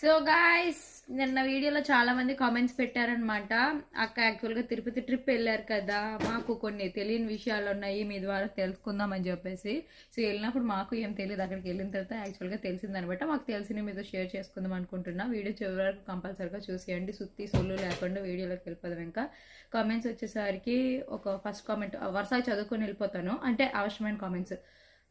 So guys నిన్న వీడియోలో చాలా మంది కామెంట్స్ పెట్టారనమాట అక్క యాక్చువల్గా తిరుపతి ట్రిప్ వెళ్ళారు కదా మాకు కొన్ని తెలియని విషయాలు ఉన్నాయి మీ ద్వారా తెలుసుకుందామని చెప్పేసి. సో వెళ్ళినప్పుడు మాకు ఏం తెలియదు అక్కడికి వెళ్ళిన తర్వాత యాక్చువల్గా తెలిసిందనమాట మాకు తెలిసిన మీతో షేర్ చేసుకుందాం అనుకుంటున్నా. వీడియో చివరి వరకు కంపల్సరీగా చూసేయండి. సుత్తి సొల్లు లేకుండా వీడియోలోకి వెళ్ళిపోదాం ఇంకా. కామెంట్స్ వచ్చేసరికి ఒక ఫస్ట్ కామెంట్ వరుసగా చదువుకొని వెళ్ళిపోతాను. అంటే అవసరమైన కామెంట్స్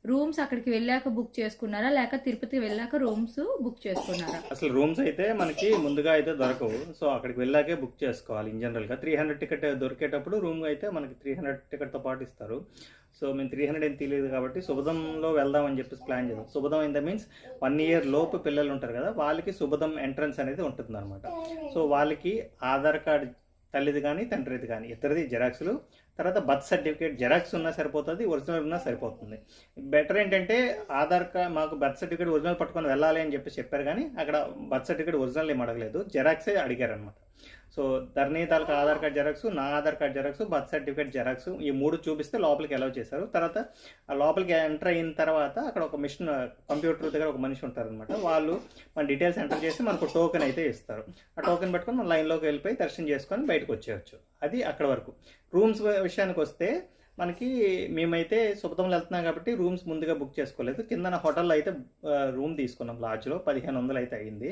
రూమ్స్ అక్కడికి వెళ్ళాక బుక్ చేసుకున్నారా? లేక తిరుపతి వెళ్ళాక రూమ్స్ బుక్ చేసుకున్నారా? అసలు రూమ్స్ అయితే మనకి ముందుగా అయితే దొరకవు. సో అక్కడికి వెళ్ళాకే బుక్ చేసుకోవాలి ఇన్ జనరల్గా. త్రీ హండ్రెడ్ టికెట్ దొరికేటప్పుడు రూమ్ అయితే మనకి త్రీ హండ్రెడ్ టికెట్తో పాటు ఇస్తారు. సో మేము త్రీ హండ్రెడ్ ఏం తెలియదు కాబట్టి శుభదంలో వెళ్దామని చెప్పేసి ప్లాన్ చేద్దాం శుభదం in the means one year లోపు పిల్లలు ఉంటారు కదా వాళ్ళకి శుభదం ఎంట్రన్స్ అనేది ఉంటుంది అనమాట సో వాళ్ళకి ఆధార్ కార్డ్ తల్లిది కానీ తండ్రిది కానీ ఇద్దరిది జెరాక్స్లు తర్వాత బర్త్ సర్టిఫికేట్ జెరాక్స్ ఉన్నా సరిపోతుంది ఒరిజినల్ ఉన్నా సరిపోతుంది. బెటర్ ఏంటంటే ఆధార్ కార్డ్ మాకు బర్త్ సర్టిఫికేట్ ఒరిజినల్ పట్టుకొని వెళ్ళాలి అని చెప్పి చెప్పారు కానీ అక్కడ బర్త్ సర్టిఫికేట్ ఒరిజినల్ ఏం అడగలేదు. జెరాక్సే అడిగారు అనమాట సో ధరణి తాలూకా ఆధార్ కార్డ్ జెరాక్స్ నా Aadhaar card xerox birth certificate xerox ఈ మూడు చూపిస్తే లోపలికి అలౌ చేశారు. తర్వాత ఆ లోపలికి ఎంటర్ అయిన తర్వాత అక్కడ ఒక మిషన్ కంప్యూటర్ దగ్గర ఒక మనిషి ఉంటారనమాట వాళ్ళు మన డీటెయిల్స్ ఎంటర్ చేసి మనకు టోకెన్ అయితే ఇస్తారు. ఆ టోకెన్ పెట్టుకొని మనం లైన్లోకి వెళ్ళిపోయి దర్శనం చేసుకొని బయటకు వచ్చేయచ్చు. అది అక్కడ వరకు. రూమ్స్ విషయానికి వస్తే మనకి మేమైతే సుపతంలో వెళ్తున్నాం కాబట్టి రూమ్స్ ముందుగా బుక్ చేసుకోలేదు. కింద హోటల్లో అయితే రూమ్ తీసుకున్నాం లాడ్జ్లో. పదిహేను వందలు అయితే అయ్యింది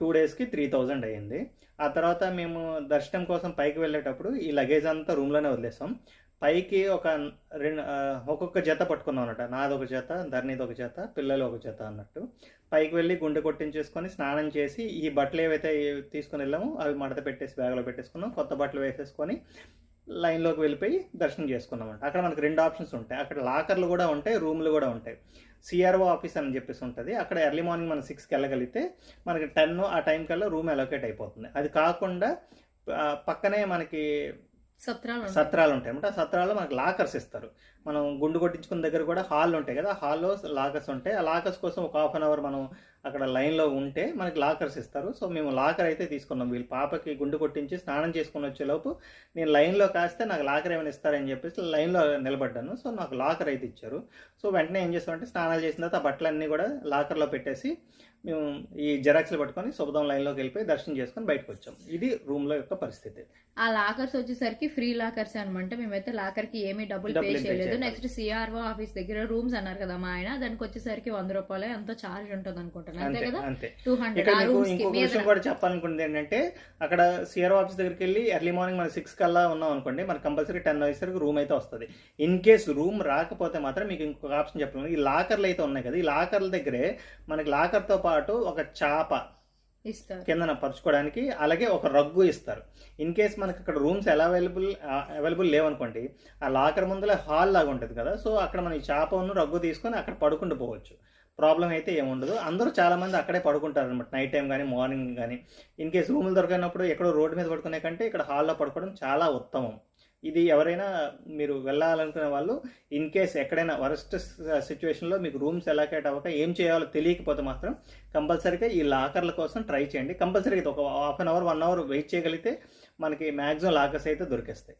టూ డేస్కి త్రీ థౌజండ్ అయ్యింది ఆ తర్వాత మేము దర్శనం కోసం పైకి వెళ్ళేటప్పుడు ఈ లగేజ్ అంతా రూమ్లోనే వదిలేసాం. పైకి ఒక రెండు ఒక్కొక్క జత పట్టుకున్నాం అనమాట నాది ఒక జత ధరణిది ఒక జత పిల్లలు ఒక జత అన్నట్టు. పైకి వెళ్ళి గుండె కొట్టించేసుకొని స్నానం చేసి ఈ బట్టలు ఏవైతే తీసుకుని వెళ్ళామో అవి మడత పెట్టేసి బ్యాగ్లో పెట్టేసుకున్నాం. కొత్త బట్టలు వేసేసుకొని లైన్లోకి వెళ్ళిపోయి దర్శనం చేసుకున్నాం అంట అక్కడ మనకు రెండు ఆప్షన్స్ ఉంటాయి. అక్కడ లాకర్లు కూడా ఉంటాయి రూమ్లు కూడా ఉంటాయి. సిఆర్ఓ ఆఫీస్ అని చెప్పేసి ఉంటుంది. అక్కడ ఎర్లీ మార్నింగ్ మనం సిక్స్కి వెళ్ళగలిగితే మనకి టెన్ ఆ టైం కల్లా రూమ్ అలొకేట్ అయిపోతుంది. అది కాకుండా పక్కనే మనకి సత్రాలు ఉంటాయి. సత్రాలు ఉంటాయి. అన్నమాట ఆ సత్రాల్లో మనకు లాకర్స్ ఇస్తారు. మనం గుండు కొట్టించుకున్న దగ్గర కూడా హాల్ ఉంటాయి కదా హాల్లో లాకర్స్ ఉంటాయి. ఆ లాకర్స్ కోసం ఒక హాఫ్ అన్ అవర్ మనం అక్కడ లైన్లో ఉంటే మనకి లాకర్స్ ఇస్తారు. సో మేము లాకర్ అయితే తీసుకున్నాం. వీళ్ళ పాపకి గుండు కొట్టించి స్నానం చేసుకుని వచ్చేలోపు నేను లైన్లో కాస్తే నాకు లాకర్ ఏమైనా ఇస్తారని చెప్పేసి లైన్లో నిలబడ్డాను. సో నాకు లాకర్ అయితే ఇచ్చారు. సో వెంటనే ఏం చేస్తామంటే స్నానాలు చేసిన తర్వాత ఆ బట్టలన్నీ కూడా లాకర్లో పెట్టేసి మేము ఈ జెరాక్స్లు పట్టుకొని శుభదం లైన్లోకి వెళ్ళిపోయి దర్శనం చేసుకొని బయటకు వచ్చాం. ఇది రూమ్లో యొక్క పరిస్థితి. ఆ లాకర్స్ వచ్చేసరికి ఫ్రీ లాకర్స్ అనమాట మేమైతే లాకర్కి ఏమీ డబ్బులు పే చేయలేదు. నెక్స్ట్ సిఆర్ఓ ఆఫీస్ దగ్గర రూమ్స్ అన్నారు కదా మా ఆయన. దానికి వచ్చేసరికి వంద రూపాయలు ఎంతో చార్జ్ ఉంటుంది అనుకుంటాను అంతే కదా? టూ హండ్రెడ్ ఇంకొక విషయం కూడా చెప్పాలనుకుంది ఏంటంటే అక్కడ సిఆర్ఓ ఆఫీస్ దగ్గరికి వెళ్ళి ఎర్లీ మార్నింగ్ మన సిక్స్ కల్లా ఉన్నాం అనుకోండి మనకి కంపల్సరీ టెన్ అయ్యేసరికి రూమ్ అయితే వస్తుంది. ఇన్ కేస్ రూమ్ రాకపోతే మాత్రం మీకు ఇంకొక ఆప్షన్ చెప్పాను. ఈ లాకర్లు అయితే ఉన్నాయి కదా ఈ లాకర్ల దగ్గరే మనకి లాకర్తో పాటు ఒక చాప ఇస్తారు. కిందన పరుచుకోవడానికి అలాగే ఒక రగ్గు ఇస్తారు. ఇన్ కేస్ మనకి అక్కడ రూమ్స్ ఎలా అవైలబుల్ అవైలబుల్ లేవనుకోండి ఆ లాకర్ ముందర హాల్ లాగా ఉంటుంది కదా సో అక్కడ మనం ఈ చాపను రగ్గు తీసుకొని అక్కడ పడుకుంటూ పోవచ్చు. ప్రాబ్లం అయితే ఏముండదు అందరూ చాలా మంది అక్కడే పడుకుంటారు అనమాట నైట్ టైం కానీ మార్నింగ్ కానీ ఇన్ కేస్ రూములు దొరకనప్పుడు ఎక్కడో రోడ్డు మీద పడుకునే కంటే ఇక్కడ హాల్లో పడుకోవడం చాలా ఉత్తమం. ఇది ఎవరైనా మీరు వెళ్ళాలనుకునే వాళ్ళు ఇన్ కేస్ ఎక్కడైనా వరస్ట్ సిచ్యువేషన్లో మీకు రూమ్స్ ఎలాకేట్ అవ్వక ఏం చేయాలో తెలియకపోతే మాత్రం కంపల్సరీగా ఈ లాకర్ల కోసం ట్రై చేయండి. కంపల్సరీగా ఇది ఒక half an hour one hour wait చేయగలిగితే మనకి మ్యాక్సిమం లాకర్స్ అయితే దొరికేస్తాయి.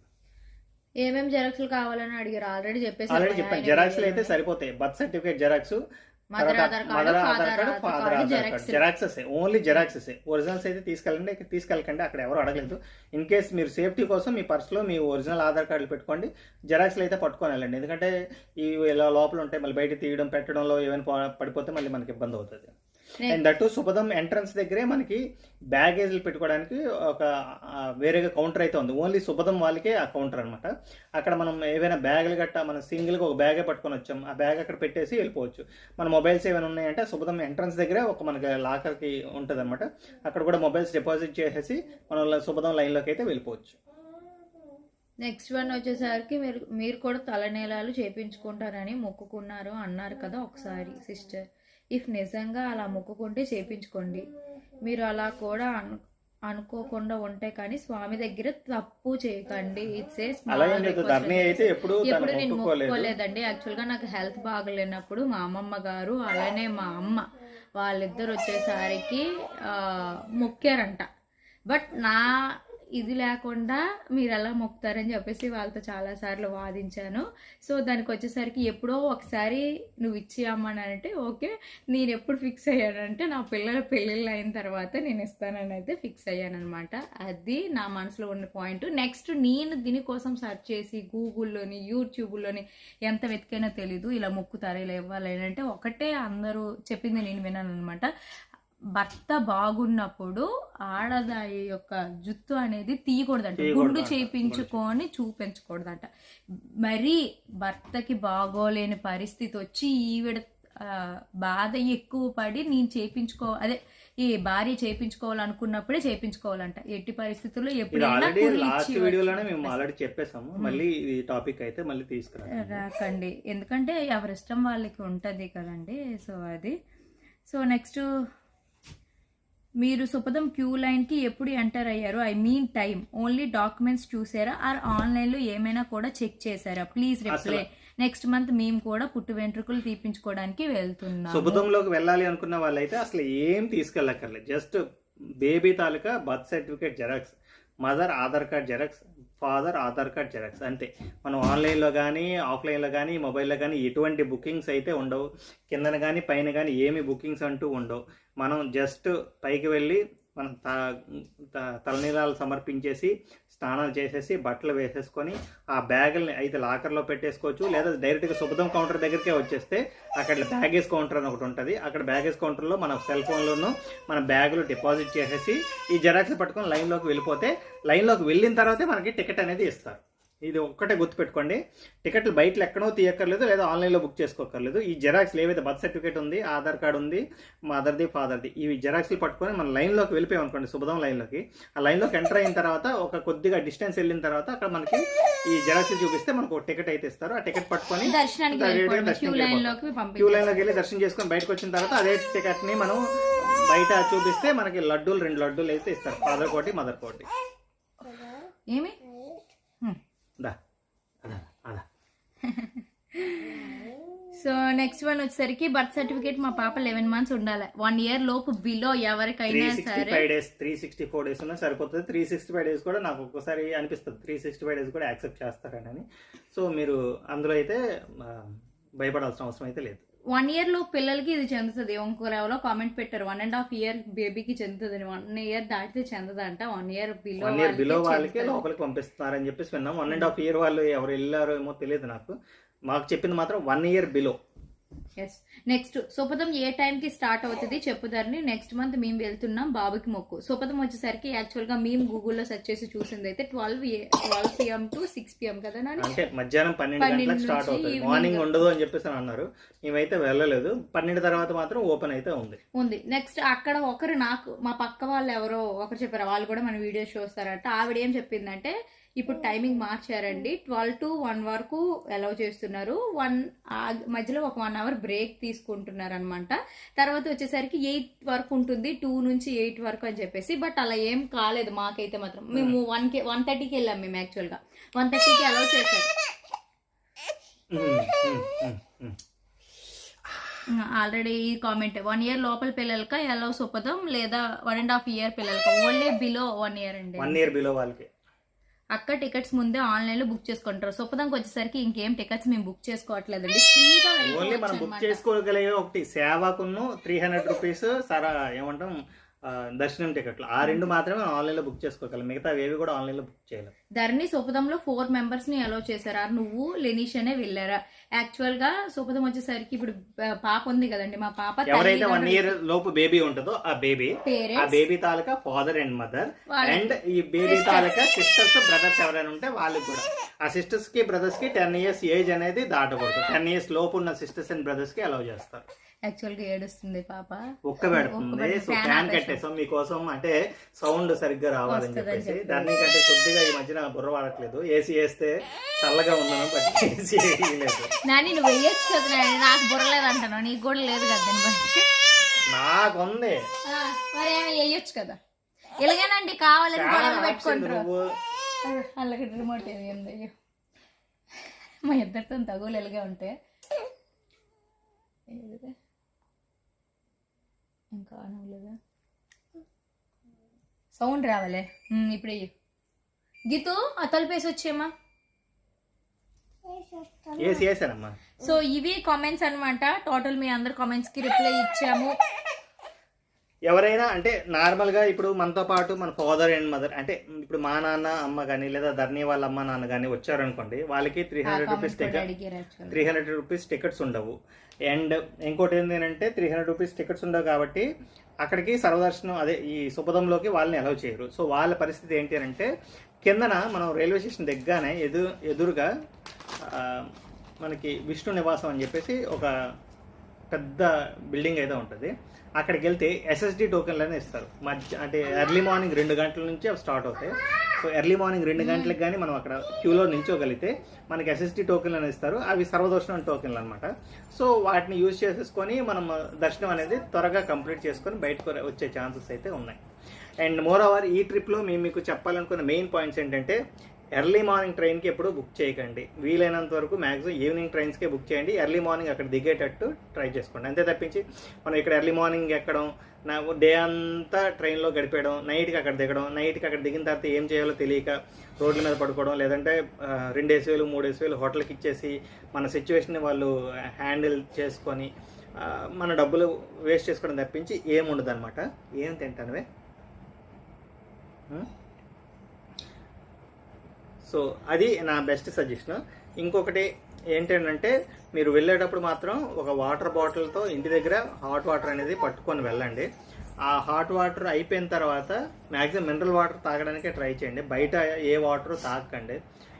ఏమేమి జెరాక్స్లు కావాలని అడిగారు? ఆల్రెడీ చెప్పేసి ఆల్రెడీ చెప్పాను. జెరాక్స్లు అయితే సరిపోతాయి. Birth certificate xerox mother Aadhaar card father Aadhaar card xeroxes only xeroxes originals అయితే తీసుకెళ్ళండి తీసుకెళ్ళకండి. అక్కడ ఎవరు అడగలేదు. ఇన్ కేస్ మీరు సేఫ్టీ కోసం మీ పర్స్లో మీ ఒరిజినల్ ఆధార్ కార్డులు పెట్టుకోండి. జెరాక్స్లు అయితే పట్టుకొని వెళ్ళండి. ఎందుకంటే ఇవి ఇలా లోపల ఉంటాయి మళ్ళీ బయట తీయడం పెట్టడంలో ఏమైనా పడిపోతే మళ్ళీ మనకి ఇబ్బంది అవుతుంది. అండ్ దట్టు శుభదం ఎంట్రన్స్ దగ్గరే మనకి బ్యాగేజ్లు పెట్టుకోవడానికి ఒక వేరేగా కౌంటర్ అయితే ఉంది. ఓన్లీ శుభదం వాళ్ళకే ఆ కౌంటర్ అనమాట అక్కడ మనం ఏవైనా బ్యాగులు గట్ట మనం సింగిల్గా ఒక బ్యాగే పట్టుకొని వచ్చాం ఆ బ్యాగ్ అక్కడ పెట్టేసి వెళ్ళిపోవచ్చు. మన మొబైల్స్ ఏమైనా ఉన్నాయంటే శుభదం ఎంట్రన్స్ దగ్గరే ఒక మనకి లాకర్కి ఉంటుంది అనమాట అక్కడ కూడా మొబైల్స్ డిపాజిట్ చేసేసి మనం శుభదం లైన్లోకి అయితే వెళ్ళిపోవచ్చు. నెక్స్ట్ వన్ వచ్చేసరికి మీరు మీరు కూడా తలనీలాలు చేపించుకుంటారని మొక్కుకున్నారు అన్నారు కదా ఒకసారి సిస్టర్ ఇఫ్ నిజంగా అలా మొక్కుకుంటే చేపించుకోండి. మీరు అలా కూడా అను అనుకోకుండా ఉంటే కానీ స్వామి దగ్గర తప్పు చేయకండి. ఇట్స్ ఏ ఎప్పుడు నేను మొక్కుకోలేదండి. యాక్చువల్గా నాకు హెల్త్ బాగలేనప్పుడు మా అమ్మమ్మ గారు అలానే మా అమ్మ వాళ్ళిద్దరు వచ్చేసరికి ఆ, మొక్కారంట. బట్ నా ఇది లేకుండా మీరు ఎలా మొక్కుతారని చెప్పేసి వాళ్ళతో చాలా సార్లు వాదించాను. సో దానికి వచ్చేసరికి ఎప్పుడో ఒకసారి నువ్వు ఇచ్చేయమ్మని అంటే ఓకే నేను ఎప్పుడు ఫిక్స్ అయ్యానంటే నా పిల్లల పెళ్ళిళ్ళు అయిన తర్వాత నేను ఇస్తానని అయితే ఫిక్స్ అయ్యానమాట అది నా మనసులో ఉన్న పాయింట్. నెక్స్ట్ నేను దీనికోసం సెర్చ్ చేసి గూగుల్లోని యూట్యూబ్లోని ఎంత వెతికైనా తెలీదు ఇలా మొక్కుతారా ఇలా ఇవ్వాలి అంటే ఒకటే అందరూ చెప్పింది నేను విన్నాను అనమాట భర్త బాగున్నప్పుడు ఆడదాయి యొక్క జుత్తు అనేది తీయకూడదంట. గుండు చేయించుకొని చూపించకూడదంట. మరి భర్తకి బాగోలేని పరిస్థితి వచ్చి ఈవిడ బాధ ఎక్కువ పడి నేను చేపించుకో అదే ఈ భార్య చేపించుకోవాలనుకున్నప్పుడే చేపించుకోవాలంట ఎట్టి పరిస్థితుల్లో ఎప్పుడైనా వీడియోలోనే మేము ఆల్రెడీ చెప్పేసాము మళ్ళీ ఈ టాపిక్ అయితే మళ్ళీ ఎందుకంటే ఎవరిష్టం వాళ్ళకి ఉంటుంది కదండి. సో అది. సో నెక్స్ట్ మీరు సుపదం క్యూ లైన్కి ఎప్పుడు ఎంటర్ అయ్యారు I mean time only documents చూసారా? ఆర్ ఆన్లైన్లో ఏమైనా కూడా చెక్ చేశారా? Please reply. నెక్స్ట్ మంత్ మేము కూడా పుట్టు వెంట్రుకలు తీపించుకోవడానికి వెళ్తున్నాము. సుబుధంలోకి వెళ్ళాలి అనుకున్న వాళ్ళైతే అసలు ఏం తీసుకెళ్ళక్కర్లేదు. జస్ట్ బేబీ తాలూకా birth certificate xerox mother Aadhaar card xerox father Aadhaar card xerox అంతే. మనం ఆన్లైన్లో కానీ ఆఫ్లైన్లో కానీ మొబైల్లో కానీ ఎటువంటి బుకింగ్స్ అయితే ఉండవు. కిందన కానీ పైన కానీ ఏమి బుకింగ్స్ అంటూ ఉండవు. మనం జస్ట్ పైకి వెళ్ళి మనం త తలనీలాలు సమర్పించేసి స్నానాలు చేసేసి బట్టలు వేసేసుకొని ఆ బ్యాగుల్ని అయితే లాకర్లో పెట్టేసుకోవచ్చు. లేదా డైరెక్ట్గా శుభదం కౌంటర్ దగ్గరికే వచ్చేస్తే అక్కడ బ్యాగేజ్ కౌంటర్ అని ఒకటి ఉంటుంది. అక్కడ బ్యాగేజ్ కౌంటర్లో మన సెల్ ఫోన్లోనూ మన బ్యాగులు డిపాజిట్ చేసేసి ఈ జెరాక్స్ పట్టుకొని లైన్లోకి వెళ్ళిపోతే లైన్లోకి వెళ్ళిన తర్వాతే మనకి టికెట్ అనేది ఇస్తారు. ఇది ఒక్కటే గుర్తుపెట్టుకోండి. టికెట్లు బయటలు ఎక్కడో తీయక్కర్లేదు లేదా ఆన్లైన్లో బుక్ చేసుకోక్కర్లేదు ఈ జెరాక్స్లు ఏవైతే బర్త్ సర్టిఫికేట్ ఉంది ఆధార్ కార్డు ఉంది మదర్ది ఫాదర్ది ఇవి జెరాక్స్లు పట్టుకొని మన లైన్లోకి వెళ్ళిపోయాం అనుకోండి శుభదం లైన్లోకి. ఆ లైన్లోకి ఎంటర్ అయిన తర్వాత ఒక కొద్దిగా డిస్టెన్స్ వెళ్ళిన తర్వాత అక్కడ మనకి ఈ జెరాక్స్లు చూపిస్తే మనకు టికెట్ అయితే ఇస్తారు. ఆ టికెట్ పట్టుకొని క్యూ లైన్లోకి వెళ్ళి దర్శనం చేసుకొని బయటకు వచ్చిన తర్వాత అదే టికెట్ని మనం బయట చూపిస్తే మనకి లడ్డూలు రెండు లడ్డూలు అయితే ఇస్తారు. ఫాదర్ కోటి మదర్ కోటి. ఏమి? సో నెక్స్ట్ వన్ వచ్చేసరికి బర్త్ సర్టిఫికేట్ మా పాప లెవెన్ మంత్స్ ఉండాలి. వన్ ఇయర్ లోపు బిలో ఎవరికైనా సరే. Five days three sixty four days ఉన్నా సరిపోతుంది. త్రీ సిక్స్టీ ఫైవ్ డేస్ కూడా నాకు ఒక్కోసారి అనిపిస్తుంది. త్రీ సిక్స్టీ ఫైవ్ డేస్ కూడా యాక్సెప్ట్ చేస్తారని. సో మీరు అందులో అయితే భయపడాల్సిన అవసరం అయితే లేదు. వన్ ఇయర్లో పిల్లలకి ఇది చెందుతుంది. ఇంకో ఎవరో కామెంట్ పెట్టారు. వన్ అండ్ హాఫ్ ఇయర్ బేబీకి చెందుతుంది. వన్ ఇయర్ దాటితే చెందదంట. One year below year below వాళ్ళకి లోపలికి పంపిస్తున్నారని చెప్పేసి విన్నాం. వన్ అండ్ హాఫ్ ఇయర్ వాళ్ళు ఎవరు వెళ్ళారో ఏమో తెలియదు నాకు. మాకు చెప్పింది మాత్రం one year below yes next సుపదం ఏ టైం కి స్టార్ట్ అవుతుంది చెప్పుదారని నెక్స్ట్ మంత్ మేము వెళ్తున్నాం బాబుకి మొక్కు. సుపదం వచ్చేసరికి యాక్చువల్గా మేము గూగుల్లో సెర్చ్ చేసి చూసింది అయితే twelve twelve PM to six PM కదా అంటే మధ్యాహ్నం పన్నెండు గంటలకు స్టార్ట్ అవుతుంది. మార్నింగ్ ఉండదు అని చెప్పేసి అని అన్నారు. మేమైతే వెళ్ళలేదు. పన్నెండు తర్వాత మాత్రం ఓపెన్ అయితే ఉంది. ఉంది. నెక్స్ట్ అక్కడ ఒకరు నాకు మా పక్క వాళ్ళు ఎవరో ఒకరు చెప్పారు. వాళ్ళు కూడా మన వీడియోస్ చూస్తారట ఆవిడ ఏం చెప్పిందంటే ఇప్పుడు టైమింగ్ మార్చారండి. ట్వెల్వ్ టు వన్ వరకు అలౌ చేస్తున్నారు. వన్ మధ్యలో ఒక వన్ అవర్ బ్రేక్ తీసుకుంటున్నారు అనమాట తర్వాత వచ్చేసరికి ఎయిట్ వరకు ఉంటుంది. టూ నుంచి ఎయిట్ వరకు అని చెప్పేసి. బట్ అలా ఏం కాలేదు మాకైతే మాత్రం. మేము వన్కి వన్ థర్టీకి వెళ్ళాం మేము యాక్చువల్గా వన్ థర్టీకి అలౌ చేశారు. Um, um. ఆల్రెడీ ఈ కామెంట్. వన్ ఇయర్ లోపల పిల్లలక ఎలా సుపదం లేదా వన్ అండ్ హాఫ్ ఇయర్ పిల్లలక? ఓన్లీ బిలో వన్ ఇయర్ అండి. వన్ ఇయర్ బిలో వాళ్ళకి. అక్క టికెట్స్ ముందే ఆన్లైన్లో బుక్ చేసుకుంటారు. సుపదంకి వచ్చేసరికి ఇంకేం టికెట్స్ మేము బుక్ చేసుకోవట్లేదండి. ఫ్రీగా ఓన్లీ మనం బుక్ చేసుకోగలిగే ఒకటి సేవకును త్రీ హండ్రెడ్ రూపీస్ సరా ఏమంటాం దర్శనం టికెట్లు. ఆ రెండు మాత్రమే ఆన్లైన్లో బుక్ చేసుకోగలం. మిగతా ఏవి కూడా ఆన్లైన్లో బుక్ చేయలేం. ధరణి సుపదంలో ఫోర్ మెంబర్స్ని అలో చేశారా? నువ్వు లెనీష్ అనే వెళ్ళారా? యాక్చువల్గా సుపదం వచ్చేసరికి ఇప్పుడు పాప ఉంది కదండి. మా పాప ఎవరైతే వన్ ఇయర్ లోపు బేబీ ఉంటుందో ఆ బేబీ ఆ బేబీ తాలూకా ఫాదర్ అండ్ మదర్ అండ్ ఈ బేబీ తాలూకా సిస్టర్స్ బ్రదర్స్ ఎవరైనా ఉంటే వాళ్ళకి కూడా. ఆ సిస్టర్స్కి బ్రదర్స్కి టెన్ ఇయర్స్ ఏజ్ అనేది దాటకూడదు. టెన్ ఇయర్స్ లోపు ఉన్న సిస్టర్స్ అండ్ బ్రదర్స్కి అలౌ చేస్తారు. యాక్చువల్గా ఏడుస్తుంది పాప. ఒక్క పెడుతుంది. So fan. కట్టేసాం మీకోసం అంటే సౌండ్ సరిగ్గా రావాలని చెప్పేసి చెప్పి. దాన్ని కంటే కొద్దిగా ఈ మధ్యన బుర్ర వాడట్లేదు. ఏసీ వేస్తే చల్లగా ఉందను బట్ ఏసీ వేయలేదు నాని నువ్వు వెయ్యొచ్చు కదా నాకు బుర్రలేదు అంటాను నీకు కూడా లేదు కదా దాన్ని బట్టి నాకుంది. మరి ఏమి వేయొచ్చు కదా. ఇలాగేనండి కావాలని గొడవలు పెట్టుకుంటారు అలాగే రిమోట్ ఏమి ఉంది? అయ్యో మా ఇద్దరితో తగులు ఎలాగే ఉంటే? ఇంకా అనవలేదా సౌండ్ రావాలే. ఇప్పుడు. గీతు ఆ తలుపేసి వచ్చేమా సో ఇవి కామెంట్స్ అన్నమాట. టోటల్ మీ అందరి కామెంట్స్కి రిప్లై ఇచ్చాము. ఎవరైనా అంటే నార్మల్గా ఇప్పుడు మనతో పాటు మన ఫాదర్ అండ్ మదర్ అంటే ఇప్పుడు మా నాన్న అమ్మ కానీ లేదా ధర్ని వాళ్ళ అమ్మ నాన్న కానీ వచ్చారనుకోండి వాళ్ళకి three hundred rupees ticket. Three hundred rupees tickets ఉండవు. అండ్ ఇంకోటి ఏంటంటే త్రీ హండ్రెడ్ రూపీస్ టికెట్స్ ఉండవు కాబట్టి అక్కడికి సర్వదర్శనం అదే ఈ సుపదంలోకి వాళ్ళని అలౌ చేయరు. సో వాళ్ళ పరిస్థితి ఏంటి అని అంటే కిందన మనం రైల్వే స్టేషన్ దగ్గరనే ఎదు ఎదురుగా మనకి విష్ణు నివాసం అని చెప్పేసి ఒక పెద్ద బిల్డింగ్ అయితే ఉంటుంది. అక్కడికి వెళ్తే ఎస్ఎస్డి టోకెన్లని ఇస్తారు. మధ్య అంటే ఎర్లీ మార్నింగ్ రెండు గంటల నుంచి అవి స్టార్ట్ అవుతాయి. సో ఎర్లీ మార్నింగ్ రెండు గంటలకు కానీ మనం అక్కడ క్యూలో నిల్చోగలిగితే మనకి ఎస్ఎస్టీ టోకెన్లు ఇస్తారు. అవి సర్వదర్శనం టోకెన్లు అనమాట సో వాటిని యూజ్ చేసేసుకొని మనం దర్శనం అనేది త్వరగా కంప్లీట్ చేసుకొని బయటకు వచ్చే ఛాన్సెస్ అయితే ఉన్నాయి. అండ్ మోర్ ఓవర్ ఈ ట్రిప్లో మేము మీకు చెప్పాలనుకున్న మెయిన్ పాయింట్స్ ఏంటంటే ఎర్లీ మార్నింగ్ ట్రైన్కి ఎప్పుడు బుక్ చేయకండి. వీలైనంత వరకు మ్యాక్సిమం ఈవినింగ్ ట్రైన్స్కే బుక్ చేయండి. ఎర్లీ మార్నింగ్ అక్కడ దిగేటట్టు ట్రై చేసుకోండి. అంతే తప్పించి మనం ఇక్కడ ఎర్లీ మార్నింగ్ ఎక్కడం నా డే అంతా ట్రైన్లో గడిపేయడం నైట్కి అక్కడ దిగడం నైట్కి అక్కడ దిగిన తర్వాత ఏం చేయాలో తెలియక రోడ్ల మీద పడుకోవడం లేదంటే ఆ, రెండేసి వేలు మూడేసి వేలు హోటల్కి ఇచ్చేసి మన సిచ్యువేషన్ని వాళ్ళు హ్యాండిల్ చేసుకొని మన డబ్బులు వేస్ట్ చేసుకోవడం తప్పించి ఏం ఉండదు అనమాట ఏం తింటానువే? సో అది నా బెస్ట్ సజెషన్ ఇంకొకటి ఏంటంటే మీరు వెళ్ళేటప్పుడు మాత్రం ఒక వాటర్ బాటిల్తో ఇంటి దగ్గర హాట్ వాటర్ అనేది పట్టుకొని వెళ్ళండి. ఆ హాట్ వాటర్ అయిపోయిన తర్వాత మ్యాక్సిమం మినరల్ వాటర్ తాగడానికే ట్రై చేయండి. బయట ఏ వాటర్ తాగకండి.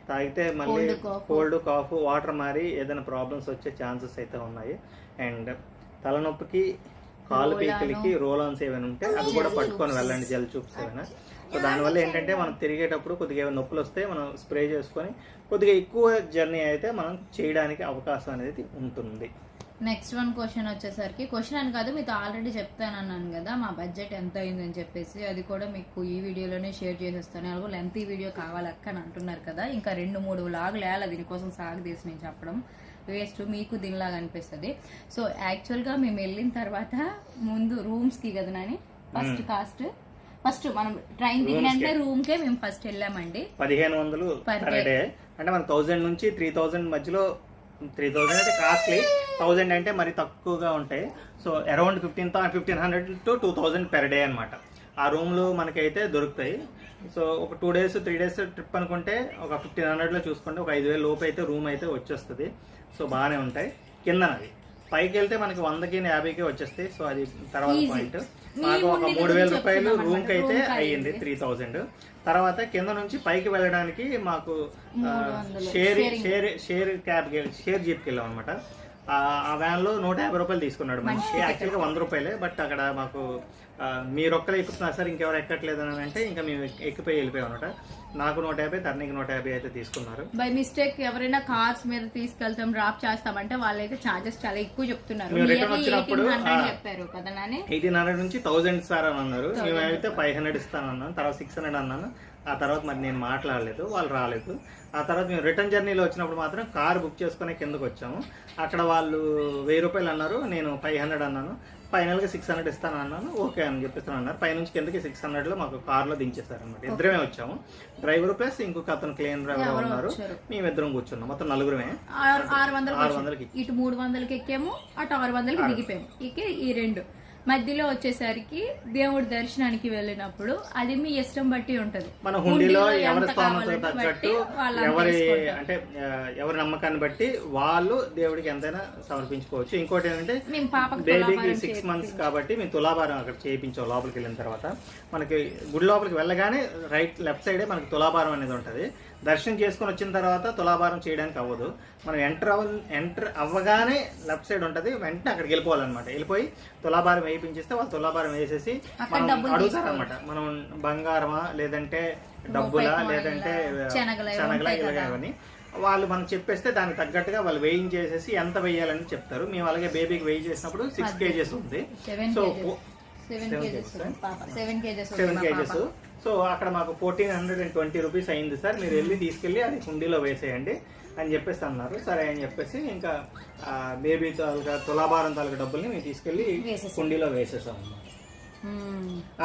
తాగితే మళ్ళీ. కోల్డ్ కాఫ్ వాటర్ మారి ఏదైనా ప్రాబ్లమ్స్ వచ్చే ఛాన్సెస్ అయితే ఉన్నాయి. అండ్ తలనొప్పికి కాలు. పీకలకి రోల్ ఆన్స్ ఏమైనా ఉంటే అవి కూడా పట్టుకొని వెళ్ళండి. జల్ చూప్స్ ఏమైనా సో దానివల్ల ఏంటంటే మనం తిరిగేటప్పుడు కొద్దిగా ఏమైనా నొప్పులు వస్తే మనం స్ప్రే చేసుకొని కొద్దిగా ఎక్కువ జర్నీ అయితే మనం చేయడానికి అవకాశం అనేది ఉంటుంది. నెక్స్ట్ వన్ క్వశ్చన్ వచ్చేసరికి క్వశ్చన్ అని కాదు మీతో ఆల్రెడీ చెప్తానన్నాను కదా మా బడ్జెట్ ఎంత అయిందని చెప్పేసి అది కూడా మీకు ఈ వీడియోలోనే షేర్ చేసేస్తాను. అలాగే లెంత్ వీడియో కావాలక్క అని అంటున్నారు కదా ఇంకా రెండు మూడు లాగులు వేయాలి దీనికోసం సాగు తీసి నేను చెప్పడం. వేస్ట్ మీకు దీనిలాగా అనిపిస్తుంది. సో యాక్చువల్గా మేము వెళ్ళిన తర్వాత ముందు రూమ్స్కి కదా నాని? ఫస్ట్ కాస్ట్ ఫస్ట్ మనం ట్రైన్ దిగినంటే రూమ్కే మేము ఫస్ట్ వెళ్ళామండి. పదిహేను వందలు పర్. డే అంటే మన థౌజండ్ నుంచి త్రీ థౌజండ్ మధ్యలో త్రీ థౌజండ్ అయితే కాస్ట్లీ థౌజండ్ అంటే మరి తక్కువగా ఉంటాయి. So around fifteen fifteen hundred to two thousand per day అనమాట ఆ రూమ్లు మనకైతే దొరుకుతాయి. సో ఒక two days three days trip అనుకుంటే ఒక ఫిఫ్టీన్ హండ్రెడ్లో చూసుకుంటే ఒక ఐదు వేల లోపు అయితే రూమ్ అయితే వచ్చేస్తుంది. సో బాగానే ఉంటాయి. కిందనది. పైకి వెళ్తే మనకి వందకి యాభైకి వచ్చేస్తాయి. సో అది తర్వాత. పాయింట్ మాకు ఒక మూడు వేల రూపాయలు రూమ్కి అయితే అయ్యింది. త్రీ థౌజండ్ తర్వాత కింద నుంచి పైకి వెళ్ళడానికి మాకు. Share. Share share cab share జీప్కి వెళ్ళాం అనమాట ఆ వ్యాన్లో నూట యాభై రూపాయలు తీసుకున్నాడు మనిషి యాక్చువల్గా వంద రూపాయలే బట్ అక్కడ మాకు మీరు ఒక్కరే ఎక్కుతున్నారు సార్ ఇంకెవరు ఎక్కట్లేదు అని అంటే ఇంకా మేము ఎక్కి- ఎక్కిపోయి వెళ్ళిపోయాం అనమాట నాకు నూట యాభై తరణికి నూట యాభై అయితే తీసుకున్నారు. బై మిస్టేక్ ఎవరైనా కార్స్ మీద తీసుకెళ్తాం డ్రాప్ చేస్తామంటే వాళ్ళైతే చార్జెస్ చాలా ఎక్కువ చెప్తున్నారు. మేము return Nearly వచ్చినప్పుడు, 1800 ఆ. చెప్పారు కదా నాని? ఎయిటీన్ హండ్రెడ్ నుంచి థౌజండ్ సార్ అని అన్నారు. మేమైతే ఫైవ్ హండ్రెడ్ ఇస్తాను అన్నాను తర్వాత సిక్స్ హండ్రెడ్ అన్నాను. ఆ తర్వాత మరి నేను మాట్లాడలేదు వాళ్ళు రాలేదు. ఆ తర్వాత మేము రిటర్న్ జర్నీలో వచ్చినప్పుడు మాత్రం కార్ బుక్ చేసుకునే కిందకు వచ్చాము. అక్కడ వాళ్ళు వెయ్యి రూపాయలు అన్నారు నేను ఫైవ్ హండ్రెడ్ అన్నాను. ఫైనల్గా సిక్స్ హండ్రెడ్ ఇస్తాను అన్నాను ఓకే అని చెప్పేస్తాను అన్నారు పైనుంచి కిందకి సిక్స్ హండ్రెడ్లో మాకు కార్లో దించేస్తారు అనమాట ఇద్దరమే వచ్చాము. డ్రైవర్ ప్లస్ ఇంకొక అతను క్లీన్ డ్రైవర్ ఉన్నారు. మేమిద్దరం కూర్చున్నాం. మొత్తం నలుగురమే. ఆరు. వందలకి. ఇటు మూడు వందలకి ఎక్కాము అటు ఆరు వందలకి దిగిపోయాము. ఇక ఈ రెండు. మధ్యలో వచ్చేసరికి దేవుడి దర్శనానికి వెళ్ళినప్పుడు అది మీ ఇష్టం బట్టి ఉంటది. మన హుండీలో ఎవరి స్తోమత తగ్గట్టు ఎవరి. అంటే ఎవరి నమ్మకాన్ని బట్టి వాళ్ళు దేవుడికి ఎంతైనా సమర్పించుకోవచ్చు. ఇంకోటి ఏంటంటే బేబీకి సిక్స్ మంత్స్ కాబట్టి మేము తులాభారం అక్కడ చేయించాం లోపలికి వెళ్ళిన తర్వాత. మనకి గుడి లోపలికి వెళ్ళగానే రైట్ లెఫ్ట్ సైడే మనకి తులాభారం అనేది ఉంటుంది. దర్శనం చేసుకొని వచ్చిన తర్వాత తులాభారం చేయడానికి అవ్వదు. మనం ఎంటర్ అవ ఎంటర్ అవ్వగానే లెఫ్ట్ సైడ్ ఉంటుంది. వెంటనే అక్కడికి వెళ్ళిపోవాలన్నమాట. వెళ్ళిపోయి తులాభారం వేయించేస్తే వాళ్ళు తులాభారం వేసేసి మనం అడుగుతారనమాట మనం బంగారమా లేదంటే డబ్బులా లేదంటే శనగలు ఇలాగా. ఇవన్నీ వాళ్ళు మనం చెప్పేస్తే దానికి తగ్గట్టుగా వాళ్ళు వేయించేసేసి ఎంత వేయాలని చెప్తారు. మేము అలాగే బేబీకి వేయి చేసినప్పుడు సిక్స్ కేజెస్ ఉంది. Seven so kgs. Seven kgs so అక్కడ మాకు fourteen hundred and twenty rupees అయింది సార్. మీరు వెళ్ళి తీసుకెళ్ళి అది కుండీలో వేసేయండి అని చెప్పేసి అన్నారు. సరే అని చెప్పేసి ఇంకా బేబీ తాలూకా తులాభారం తాలూకా డబ్బుల్ని మేము తీసుకెళ్ళి. కుండీలో వేసేసాం అన్నమాట.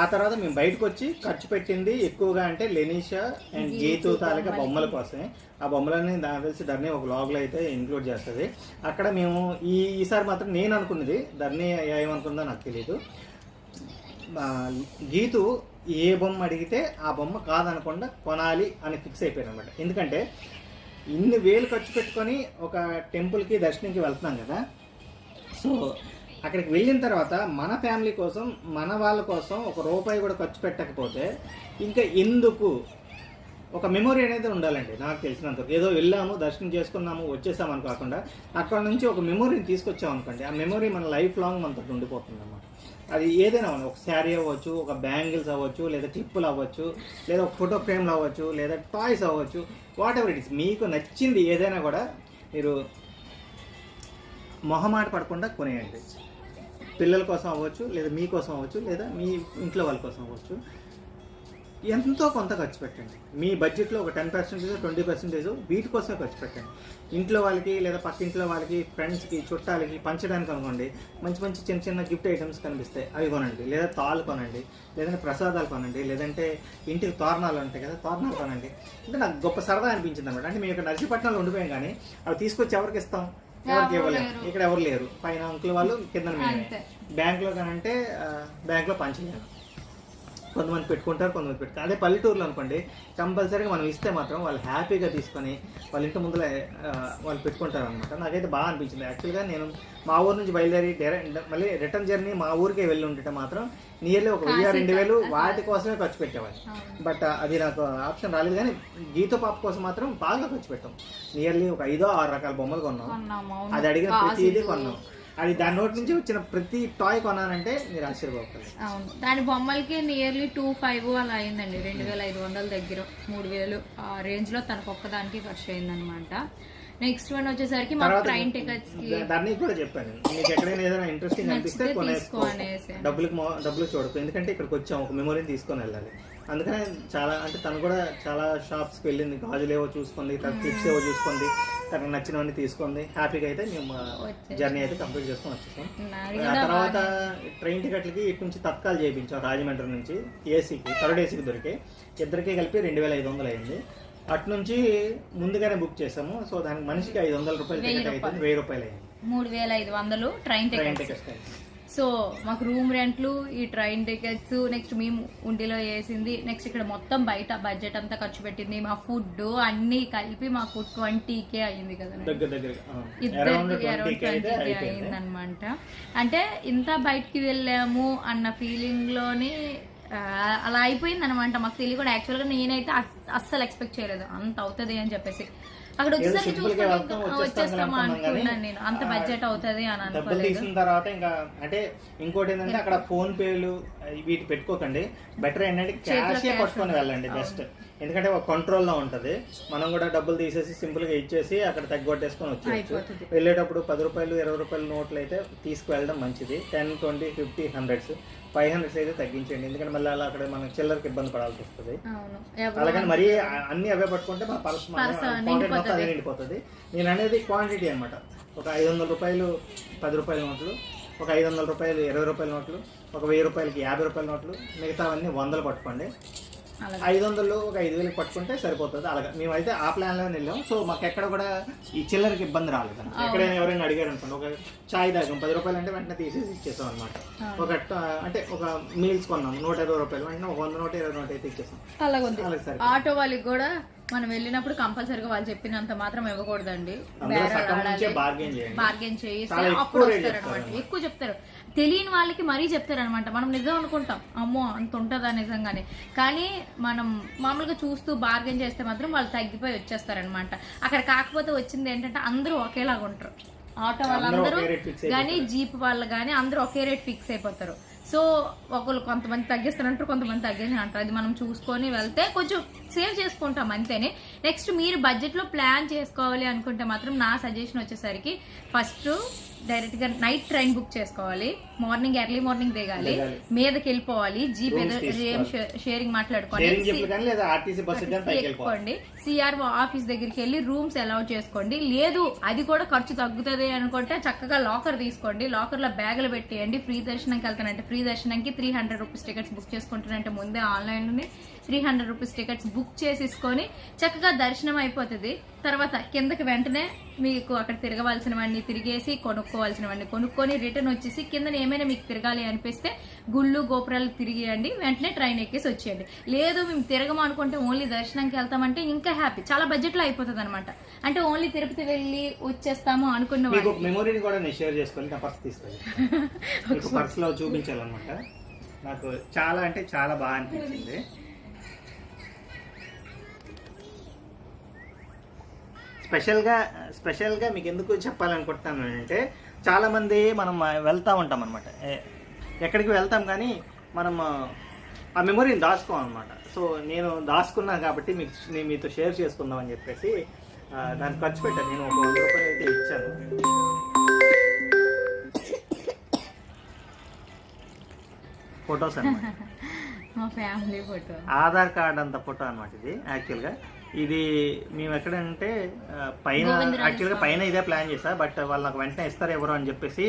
ఆ తర్వాత మేము బయటకు వచ్చి ఖర్చు పెట్టింది ఎక్కువగా అంటే లెనిషా అండ్ గీతు తాలూకా బొమ్మల కోసమే. ఆ బొమ్మలన్నీ నాకు తెలిసి ధర్ని ఒక లాగ్లో అయితే ఇంక్లూడ్ చేస్తుంది. అక్కడ మేము ఈ ఈసారి మాత్రం నేను అనుకున్నది ధర్ని ఏమనుకుందో నాకు తెలియదు గీతు ఏ బొమ్మ అడిగితే ఆ బొమ్మ కాదనకుండా కొనాలి అని ఫిక్స్ అయిపోయాను అనమాట ఎందుకంటే ఇన్ని వేలు ఖర్చు పెట్టుకొని ఒక టెంపుల్కి దర్శనంకి వెళ్తున్నాం కదా. సో అక్కడికి వెళ్ళిన తర్వాత మన ఫ్యామిలీ కోసం మన వాళ్ళ కోసం ఒక రూపాయి కూడా ఖర్చు పెట్టకపోతే ఇంకా ఎందుకు? ఒక మెమొరీ అనేది ఉండాలండి నాకు తెలిసినంత ఏదో వెళ్ళాము దర్శనం చేసుకున్నాము వచ్చేసాము కాకుండా అక్కడ నుంచి ఒక మెమొరీని తీసుకొచ్చాము అనుకోండి ఆ మెమొరీ మన లైఫ్ లాంగ్ మనతో ఉండిపోతుంది అన్నమాట అది ఏదైనా అవ్వండి ఒక శారీ అవ్వచ్చు ఒక బ్యాంగిల్స్ అవ్వచ్చు లేదా క్లిప్పులు అవ్వచ్చు లేదా ఒక ఫోటో ఫ్రేమ్లు అవ్వచ్చు లేదా టాయ్స్ అవ్వచ్చు వాట్ ఎవర్ ఇట్ ఇస్ మీకు నచ్చింది ఏదైనా కూడా మీరు మొహమాట పడకుండా కొనేయండి. పిల్లల కోసం అవ్వచ్చు లేదా మీ కోసం అవ్వచ్చు లేదా మీ ఇంట్లో వాళ్ళ కోసం అవ్వచ్చు. ఎంతో కొంత ఖర్చు పెట్టండి. మీ బడ్జెట్లో ఒక టెన్ పర్సెంటేజ్ ట్వంటీ పర్సెంటేజ్ వీటి కోసమే ఖర్చు పెట్టండి. ఇంట్లో వాళ్ళకి లేదా పక్కింట్లో వాళ్ళకి ఫ్రెండ్స్కి చుట్టాలకి పంచడానికి అనుకోండి మంచి మంచి చిన్న చిన్న గిఫ్ట్ ఐటమ్స్ కనిపిస్తాయి. అవి కొనండి. లేదా తాళ్ళు కొనండి. లేదంటే ప్రసాదాలు కొనండి. లేదంటే ఇంటికి తోరణాలు ఉంటాయి కదా తోరణాలు కొనండి. అంటే నాకు గొప్ప సరదా అనిపించింది అనమాట అంటే మేము ఇక్కడ నర్సీపట్నంలో ఉండిపోయాం కానీ అవి తీసుకొచ్చి ఎవరికి ఇస్తాం? ఎవరికి ఇవ్వలేము ఇక్కడ ఎవరు లేరు. పైన అంకుల్ వాళ్ళు కింద. బ్యాంక్లో కానంటే బ్యాంక్లో పనిచేయాలి కొంతమంది పెట్టుకుంటారు కొంతమంది పెట్టుకుంటారు. అదే పల్లెటూరులో అనుకోండి కంపల్సరీగా మనం ఇస్తే మాత్రం వాళ్ళు హ్యాపీగా తీసుకొని వాళ్ళ ఇంటి ముందుల ఆ, వాళ్ళు పెట్టుకుంటారు అనమాట నాకైతే బాగా అనిపించింది. యాక్చువల్గా నేను మా ఊరు నుంచి బయలుదేరి డైరెక్ట్ మళ్ళీ రిటర్న్ జర్నీ మా ఊరికే వెళ్ళి ఉంటే మాత్రం నియర్లీ ఒక వెయ్యి రెండు వేలు వాటి కోసమే ఖర్చు పెట్టేవాళ్ళు. బట్ అది నాకు ఆప్షన్ రాలేదు కానీ గీత పాప కోసం మాత్రం బాగా ఖర్చు పెట్టాం. నియర్లీ ఒక ఐదో ఆరు రకాల బొమ్మలు కొన్నాం. అది అడిగిన ప్రతిదీ. కొన్నాం. అది దాని నోటి నుంచి వచ్చిన ప్రతి టాయ్ కొన్నానంటే మీరు ఆశ్చర్యపోతారు. అవును. దాని బొమ్మలకి నియర్లీ టూ ఫైవ్ అలా అయిందండి. రెండు వేల ఐదు వందల దగ్గర. మూడు వేలు. ఆ రేంజ్లో తనకు ఒక్కదానికి ఖర్చు అయిందనమాట నెక్స్ట్ వన్ వచ్చేసరికి మా ట్రైన్ టికెట్స్కి దాన్ని కూడా చెప్పాను. మీకు ఎక్కడైనా ఏదైనా ఇంట్రెస్టింగ్ అనిపిస్తే కొనేసుకో. డబ్బులకి మొ- డబ్బులు చూడకు. ఎందుకంటే ఇక్కడికి వచ్చాం. ఒక మెమొరీని తీసుకొని వెళ్ళాలి. అందుకనే చాలా అంటే తను కూడా చాలా షాప్స్కి వెళ్ళింది. గాజులు ఏవో చూసుకుంది క్లిప్స్ ఏవో చూసుకుంది. తనకు నచ్చినవన్నీ తీసుకుంది. హ్యాపీగా అయితే మేము. జర్నీ అయితే కంప్లీట్ చేసుకొని వచ్చేసాం. ఆ తర్వాత ట్రైన్ టికెట్లకి ఇటు నుంచి తత్కాలు చేయించాం రాజమండ్రి నుంచి ఏసీకి థర్డ్ ఏసీకి దొరికాయి ఇద్దరికి కలిపి రెండు వేల ఐదు వందలు అయింది. అటు నుంచి ముందుగానే బుక్ చేసాము. సో దానికి మనిషికి ఐదు వందల రూపాయలు టికెట్ అయితే వెయ్యి రూపాయలు అయింది. మూడు వేల ఐదు వందలు ట్రైన్ టికెట్స్. సో మాకు రూమ్ రెంట్లు ఈ ట్రైన్ టికెట్స్ నెక్స్ట్ మేము ఉండిలో వేసింది. నెక్స్ట్ ఇక్కడ మొత్తం బయట బడ్జెట్ అంతా ఖర్చు పెట్టింది. మా ఫుడ్ అన్ని కలిపి మాకు ట్వంటీ కే అయ్యింది కదా ఇద్దరికి అరౌండ్ అయిపోయింది. అయిందనమాట అంటే ఇంత బయటికి వెళ్ళాము అన్న ఫీలింగ్లోని అలా అయిపోయింది అనమాట మాకు తెలియ కూడా యాక్చువల్గా నేనైతే అస్- అస్సలు ఎక్స్పెక్ట్ చేయలేదు. అంత అవుతుంది అని చెప్పేసి. అక్కడ వచ్చేసరికి చూసుకుంటే వచ్చేస్తామా అనుకున్నాం కానీ, అనుకున్నాను నేను. అంత బడ్జెట్ అవుతుంది అని డబ్బులు అనుకోలేదు. తీసిన తర్వాత ఇంకా అంటే ఇంకోటి ఏంటంటే అక్కడ ఫోన్ పేలు వీటి పెట్టుకోకండి. బెటర్ ఏంటంటే క్యాషే పట్టుకొని. వెళ్ళండి బెస్ట్. ఎందుకంటే ఒక కంట్రోల్లో ఉంటది. మనం కూడా డబ్బులు తీసేసి సింపుల్గా ఇచ్చేసి అక్కడ తగ్గొట్టేసుకొని వచ్చేయచ్చు. వెళ్ళేటప్పుడు పది రూపాయలు ఇరవై రూపాయలు నోట్లు అయితే తీసుకువెళ్ళడం మంచిది. Ten twenty fifty hundreds. Five hundreds అయితే తగ్గించండి. ఎందుకంటే మళ్ళీ అలా అక్కడ మనం చిల్లరకి ఇబ్బంది పడాల్సి వస్తుంది. అలాగని మరీ అన్ని అవే పట్టుకుంటే మన పర్స్ మొత్తం నిండిపోతది. అదే నిండిపోతుంది నేను అనేది క్వాంటిటీ అన్నమాట. ఒక ఐదు వందల రూపాయలు పది రూపాయల నోట్లు ఒక ఐదు వందల రూపాయలు ఇరవై రూపాయల నోట్లు ఒక వెయ్యి రూపాయలకి యాభై రూపాయల నోట్లు మిగతావన్నీ వందలు పట్టుకోండి. ఐదు వందలు ఒక ఐదు వేలకు పట్టుకుంటే సరిపోతుంది. అలాగా. మేమైతే ఆ ప్లాన్లో వెళ్ళాం. సో మాకు ఎక్కడ కూడా ఈ చిల్లరకి ఇబ్బంది రాలేదు ఎక్కడైనా ఎవరైనా అడిగారు అనుకోండి. ఒక చాయ్ తాగాం. పది రూపాయలు అంటే వెంటనే తీసేసి ఇచ్చేసాం అనమాట ఒక అంటే ఒక మీల్స్ కొన్నాం. నూట ఇరవై రూపాయలు. వెంటనే ఒక వంద నూట ఇరవై నూట అయితే ఇచ్చేసాం. అలాగే సరే ఆటో వాళ్ళకి కూడా మనం వెళ్ళినప్పుడు కంపల్సరీగా వాళ్ళు చెప్పినంత మాత్రం ఇవ్వకూడదండి. బార్గెన్ చేసి ఎక్కువ అప్పుడు వస్తారనమాట ఎక్కువ చెప్తారు. తెలియని వాళ్ళకి మరీ చెప్తారనమాట మనం నిజం అనుకుంటాం. అమ్మో అంత ఉంటుందా నిజంగానే. కానీ మనం మామూలుగా చూస్తూ బార్గెన్ చేస్తే మాత్రం వాళ్ళు తగ్గిపోయి వచ్చేస్తారనమాట అక్కడ కాకపోతే వచ్చింది ఏంటంటే అందరూ ఒకేలాగా ఉంటారు. ఆటో వాళ్ళందరూ కానీ జీప్ వాళ్ళు కానీ అందరూ ఒకే రేట్ ఫిక్స్ అయిపోతారు. సో ఒకళ్ళు కొంతమంది తగ్గిస్తారంటారు కొంతమంది తగ్గించి అంటారు. అది మనం చూసుకొని వెళ్తే కొంచెం సేవ్ చేసుకుంటాం అంతేనే. నెక్స్ట్ మీరు బడ్జెట్లో ప్లాన్ చేసుకోవాలి అనుకుంటే మాత్రం నా సజెషన్ వచ్చేసరికి ఫస్ట్ డైరెక్ట్గా నైట్ ట్రైన్ బుక్ చేసుకోవాలి. మార్నింగ్ ఎర్లీ మార్నింగ్ దిగాలి. మీదకి వెళ్ళిపోవాలి. జీప్ ఏదో. షేరింగ్ మాట్లాడుకోండి. సిఆర్ఓ ఆఫీస్ దగ్గరికి వెళ్ళి రూమ్స్ అలౌ చేసుకోండి. లేదు అది కూడా ఖర్చు తగ్గుతుంది అనుకుంటే చక్కగా లాకర్ తీసుకోండి. లాకర్లో బ్యాగులు పెట్టేయండి. ఫ్రీ దర్శనంకి వెళ్తానంటే ఫ్రీ దర్శనంకి three hundred rupees tickets book చేసుకుంటానంటే ముందే ఆన్లైన్లోనే three hundred rupees tickets book చేసేసుకొని చక్కగా దర్శనం అయిపోతుంది. తర్వాత కిందకి వెంటనే మీకు అక్కడ తిరగవలసినవన్నీ తిరిగేసి కొనుక్కోవాల్సినవన్నీ కొనుక్కొని రిటర్న్ వచ్చేసి కింద ఏమైనా మీకు తిరగాలి అనిపిస్తే గుళ్ళు గోపురాలు తిరిగేయండి. వెంటనే ట్రైన్ ఎక్కేసి వచ్చేయండి. లేదు మేము తిరగము అనుకుంటే ఓన్లీ దర్శనంకి వెళ్తామంటే ఇంకా హ్యాపీ. చాలా బడ్జెట్లో అయిపోతుంది అనమాట అంటే ఓన్లీ తిరుపతి వెళ్ళి వచ్చేస్తాము అనుకున్న వాళ్ళు మెమొరీని కూడా నేను షేర్ చేసుకొని నా పర్స్ తీసుకొని. మీకు పర్స్లో చూపించాలన్నమాట. నాకు చాలా అంటే చాలా బాగా అనిపించింది. స్పెషల్గా స్పెషల్గా మీకు ఎందుకు చెప్పాలనుకుంటున్నాను అంటే చాలామంది మనం వెళ్తూ ఉంటాం అనమాట ఎక్కడికి వెళ్తాం కానీ మనం ఆ మెమొరీని దాచుకోం అనమాట సో నేను దాచుకున్నాను కాబట్టి మీకు నేను మీతో షేర్ చేసుకుందాం అని చెప్పేసి ఆ, దానికి ఖర్చు పెట్టాను. నేను ఒక వంద రూపాయలు అయితే ఇచ్చాను. ఫొటోస్ అన్నమాట. మా ఫ్యామిలీ ఫోటో. ఆధార్ కార్డ్ అంత ఫోటో అనమాట ఇది యాక్చువల్గా. ఇది మేము ఎక్కడంటే పైన యాక్చువల్గా పైన ఇదే ప్లాన్ చేసా బట్ వాళ్ళు నాకు వెంటనే ఇస్తారు ఎవరు అని చెప్పేసి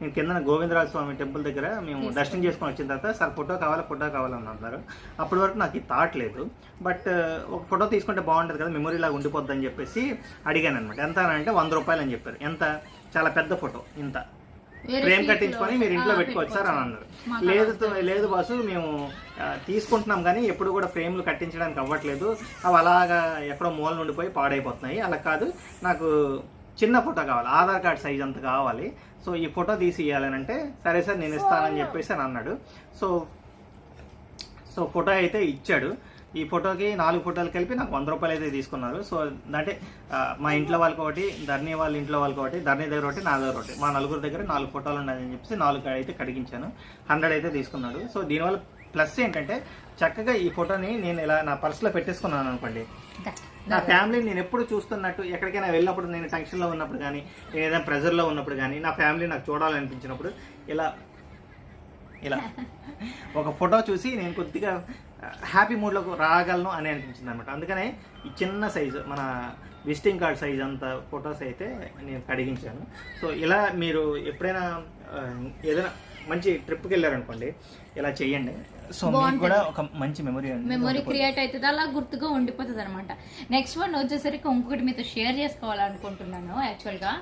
నేను కింద గోవిందరాజ స్వామి టెంపుల్ దగ్గర మేము దర్శనం చేసుకొని వచ్చిన తర్వాత సార్ ఫోటో కావాలి ఫోటో కావాలని అన్నారు. అప్పటి వరకు నాకు ఈ థాట్ లేదు. బట్ ఒక ఫోటో తీసుకుంటే బాగుంటుంది కదా మెమొరీ లాగా ఉండిపోద్ది అని చెప్పేసి అడిగాను అనమాట ఎంత అని అంటే వంద రూపాయలు అని చెప్పారు. ఎంత? చాలా పెద్ద ఫోటో ఇంత. ఫ్రేమ్ కట్టించుకొని మీరు ఇంట్లో పెట్టుకోవచ్చు సార్ అని అన్నారు. లేదు లేదు బాసు మేము తీసుకుంటున్నాం కానీ ఎప్పుడు కూడా ఫ్రేమ్లు కట్టించడానికి అవ్వట్లేదు. అవి అలాగా ఎక్కడో మూల ఉండిపోయి పాడైపోతున్నాయి. అలా కాదు నాకు చిన్న ఫోటో కావాలి. ఆధార్ కార్డ్ సైజ్ అంత కావాలి. సో ఈ ఫోటో తీసి ఇవ్వాలని అంటే సరే సార్ నేను ఇస్తానని చెప్పేసి అని అన్నాడు. సో సో ఫోటో అయితే ఇచ్చాడు. ఈ ఫోటోకి నాలుగు ఫోటోలు కలిపి నాకు వంద రూపాయలు అయితే తీసుకున్నారు. సో అంటే మా ఇంట్లో వాళ్ళకి ఒకటి ధర్ని వాళ్ళ ఇంట్లో వాళ్ళకి ఒకటి ధర్ని దగ్గర ఒకటి నా దగ్గర ఒకటి. మా నలుగురు దగ్గర నాలుగు ఫోటోలు ఉన్నాయని చెప్పేసి నాలుగు అయితే కడిగించాను. హండ్రెడ్ అయితే తీసుకున్నాడు. సో దీనివల్ల ప్లస్ ఏంటంటే చక్కగా ఈ ఫోటోని నేను ఇలా నా పర్సులో పెట్టేసుకున్నాను అనుకోండి. నా ఫ్యామిలీని నేను ఎప్పుడు చూస్తున్నట్టు ఎక్కడికైనా వెళ్ళినప్పుడు నేను టెన్షన్లో ఉన్నప్పుడు కానీ నేను ఏదైనా ప్రెజర్లో ఉన్నప్పుడు కానీ నా ఫ్యామిలీ నాకు చూడాలనిపించినప్పుడు ఇలా ఇలా ఒక ఫోటో చూసి నేను కొద్దిగా హ్యాపీ మూడ్లోకి రాగలను అని అనిపించింది అనమాట అందుకనే ఈ చిన్న సైజు మన విజిటింగ్ కార్డ్ సైజ్ అంత ఫొటోస్ అయితే నేను కడిగించాను. సో ఇలా మీరు ఎప్పుడైనా ఏదైనా మంచి ట్రిప్కి వెళ్ళారనుకోండి ఇలా చేయండి సో కూడా ఒక మంచి మెమరీ మెమొరీ క్రియేట్ అవుతుంది. అలా గుర్తుగా ఉండిపోతుంది అనమాట నెక్స్ట్ వన్ వచ్చేసరికి ఇంకొకటి మీతో షేర్ చేసుకోవాలనుకుంటున్నాను యాక్చువల్గా.